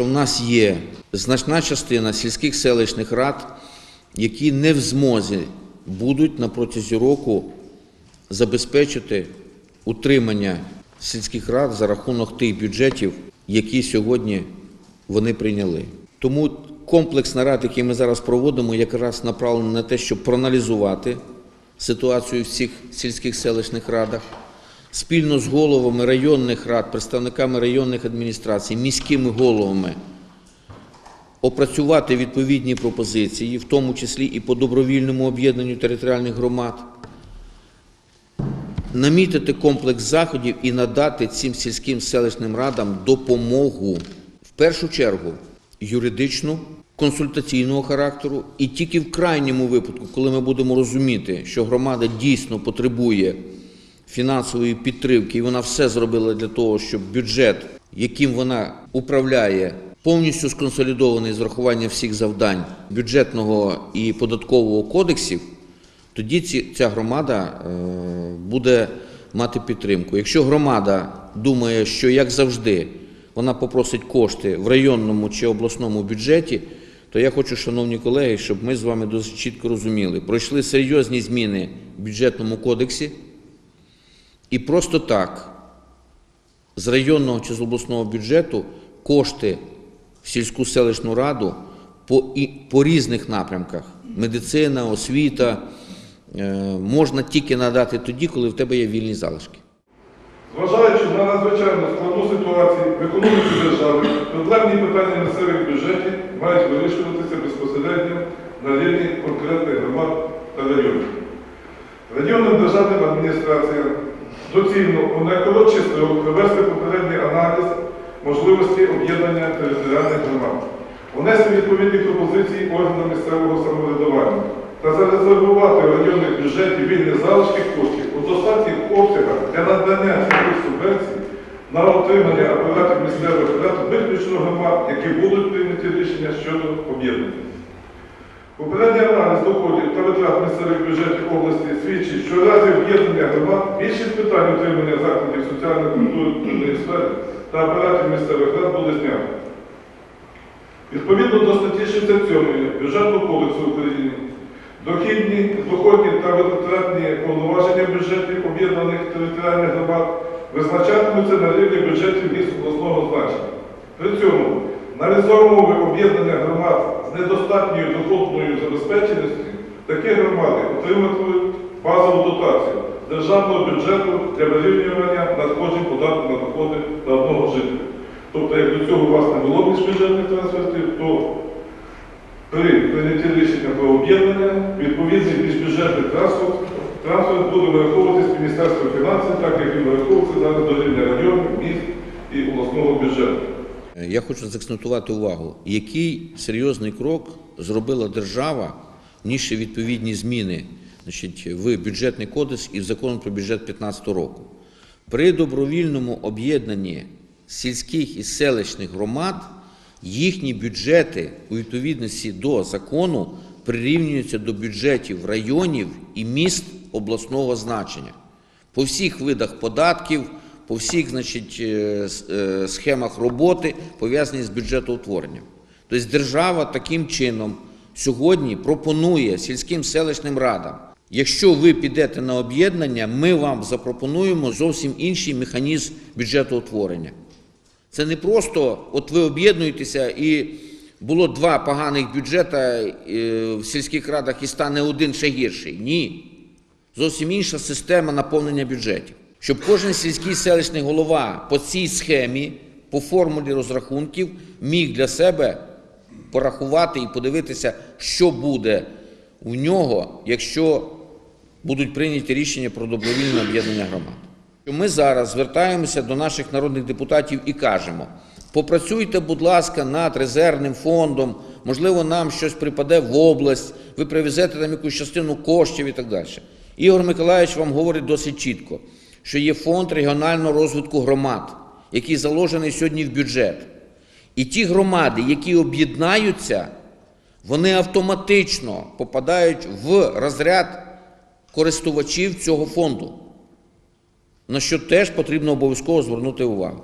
У нас є значна частина сільських селищних рад, які не в змозі будуть на протязі року забезпечити утримання сільських рад за рахунок тих бюджетів, які сьогодні вони прийняли. Тому комплекс нарад, який ми зараз проводимо, якраз направлений на те, щоб проаналізувати ситуацію в всіх сільських селищних радах, спільно з головами районних рад, представниками районних адміністрацій, міськими головами опрацювати відповідні пропозиції, в тому числі і по добровільному об'єднанню територіальних громад, намітити комплекс заходів і надати цим сільським селищним радам допомогу в першу чергу юридичну, консультаційного характеру, і тільки в крайньому випадку, коли ми будемо розуміти, що громада дійсно потребує фінансової підтримки, і вона все зробила для того, щоб бюджет, яким вона управляє, повністю сконсолідований з врахуванням всіх завдань бюджетного і податкового кодексів, тоді ця громада е, буде мати підтримку. Якщо громада думає, що як завжди вона попросить кошти в районному чи обласному бюджеті, то я хочу, шановні колеги, щоб ми з вами досить чітко розуміли, пройшли серйозні зміни в бюджетному кодексі, і просто так з районного чи з обласного бюджету кошти в сільську селищну раду по, і, по різних напрямках медицина, освіта е, можна тільки надати тоді, коли в тебе є вільні залишки. Зважаючи на надзвичайно складну ситуацію в економіці держави, проблемні питання місцевих бюджетів мають вирішуватися безпосередньо на рівні конкретних громад та районів. Районним державним адміністраціям доцільно у найкоротший строк провести попередній аналіз можливості об'єднання територіальних громад, внести відповідні пропозиції органам місцевого самоврядування та зарезервувати районних бюджеті вільні залишки коштів у достатніх обсягах для надання цих субвенцій на отримання апаратів місцевих рад виключно громад, які будуть прийняті рішення щодо об'єднання. Попередній аналіз доходів та витрат місцевих бюджетів області свідчить, що в разі об'єднання громад більшість питань отримання закладів соціально-культурної сфери та апаратів місцевих рад буде знято. Відповідно до статті 67 Бюджетного кодексу України, дохідні, доходні та витратні повноваження бюджетів об'єднаних територіальних громад визначатимуться на рівні бюджетів міст обласного значення. При цьому за умови об'єднання громад з недостатньою доходною забезпеченістю, такі громади отриматимуть базову дотацію державного бюджету для вирівнювання надходжень податку на доходи на одного жителя. Тобто, як до цього у вас не було міжбюджетних трансфертів, то при прийнятті рішення про об'єднання відповідний міжбюджетний трансферт, трансферт буде вираховуватись Міністерством фінансів, так як він вираховується зараз до рівня районів, міст і обласного бюджету. Е, Я хочу заакцентувати увагу, який серйозний крок зробила держава, внісши відповідні зміни значить, в бюджетний кодекс і в закон про бюджет 2015 року. При добровільному об'єднанні сільських і селищних громад їхні бюджети у відповідності до закону прирівнюються до бюджетів районів і міст обласного значення по всіх видах податків, по всіх значить, е, е, схемах роботи, пов'язані з бюджетоутворенням. Тобто держава таким чином сьогодні пропонує сільським селищним радам, якщо ви підете на об'єднання, ми вам запропонуємо зовсім інший механізм бюджетоутворення. Це не просто от ви об'єднуєтеся і було два поганих бюджета е, в сільських радах і стане один ще гірший. Ні. Зовсім інша система наповнення бюджетів. Щоб кожен сільський селищний голова по цій схемі, по формулі розрахунків, міг для себе порахувати і подивитися, що буде у нього, якщо будуть прийняті рішення про добровільне об'єднання громад. Ми зараз звертаємося до наших народних депутатів і кажемо: попрацюйте, будь ласка, над резервним фондом, можливо, нам щось припаде в область, ви привезете там якусь частину коштів і так далі. Ігор Миколаївич вам говорить досить чітко, що є фонд регіонального розвитку громад, який заложений сьогодні в бюджет. І ті громади, які об'єднаються, вони автоматично попадають в розряд користувачів цього фонду на що теж потрібно обов'язково звернути увагу.